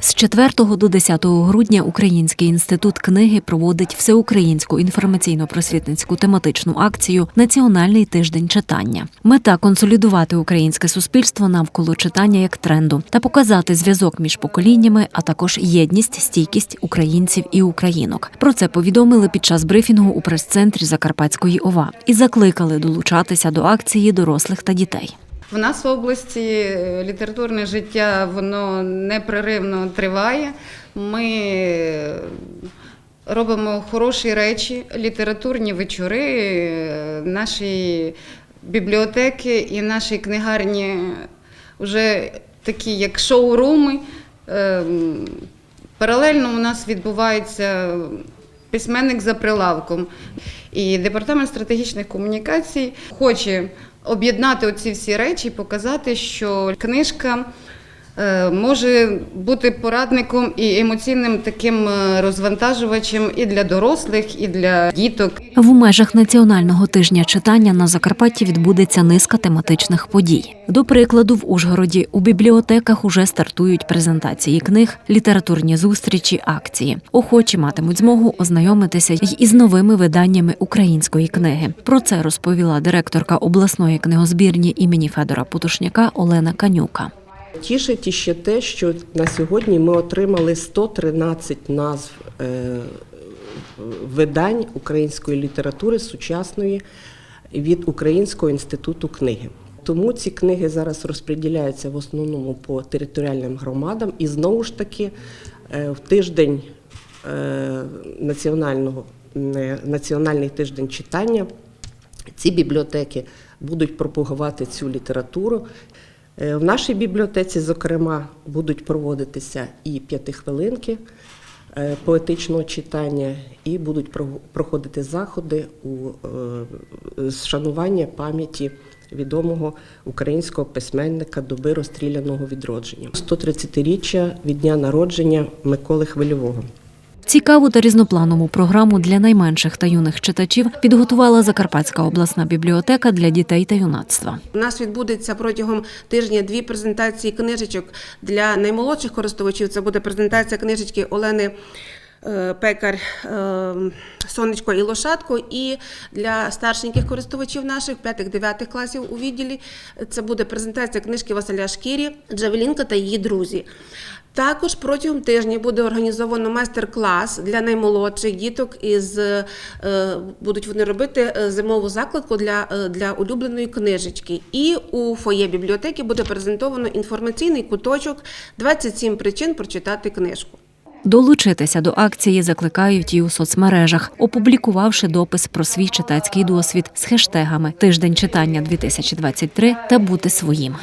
З 4 до 10 грудня Український інститут книги проводить всеукраїнську інформаційно-просвітницьку тематичну акцію Національний тиждень читання. Мета консолідувати українське суспільство навколо читання як тренду та показати зв'язок між поколіннями, а також єдність, стійкість українців і українок. Про це повідомили під час брифінгу у прес-центрі Закарпатської ОВА і закликали долучатися до акції дорослих та дітей. В нас в області е, літературне життя воно непреривно триває. Ми е, робимо хороші речі, літературні вечори, е, наші бібліотеки і наші книгарні вже такі, як шоуруми. Ем, Паралельно у нас відбувається письменник за прилавком. І департамент стратегічних комунікацій хоче об'єднати оці всі речі і показати, що книжка може бути порадником і емоційним таким е, розвантажувачем і для дорослих, і для діток. В межах національного тижня читання на Закарпатті відбудеться низка тематичних подій. До прикладу, в Ужгороді у бібліотеках уже стартують презентації книг, літературні зустрічі, акції. Охочі матимуть змогу ознайомитися й із новими виданнями української книги. Про це розповіла директорка обласної книгозбірні імені Федора Путушняка Олена Канюка. Тішить іще те, що на сьогодні ми отримали 113 назв е, видань української літератури сучасної від Українського інституту книги. Тому ці книги зараз розподіляються в основному по територіальним громадам, і знову ж таки е, в тиждень е, національного національний тиждень читання ці бібліотеки будуть пропагувати цю літературу. Е, В нашій бібліотеці, зокрема, будуть проводитися і п'ятихвилинки е, поетичного читання, і будуть проходити заходи у е, шанування пам'яті відомого українського письменника доби розстріляного відродження. 130-річчя від дня народження Миколи Хвильового. Цікаву та різнопланову програму для найменших та юних читачів підготувала Закарпатська обласна бібліотека для дітей та юнацтва. У нас відбудеться протягом тижня дві презентації книжечок для наймолодших користувачів. Це буде презентація книжечки Олени Пекар е, Сонечко і Лошадко. І для старшеньких користувачів наших 5-9 класів у відділі це буде презентація книжки Василя Шкірі Джавелінка та її друзі. Також протягом тижня буде організовано майстер-клас для наймолодших діток із е, будуть вони робити е, зимову закладку для, е, для улюбленої книжечки. І у фоє бібліотеки буде презентовано інформаційний куточок 27 причин прочитати книжку. Долучитися до акції закликають і у соцмережах, опублікувавши допис про свій читацький досвід з хештегами Тиждень читання 2023 та бути своїм.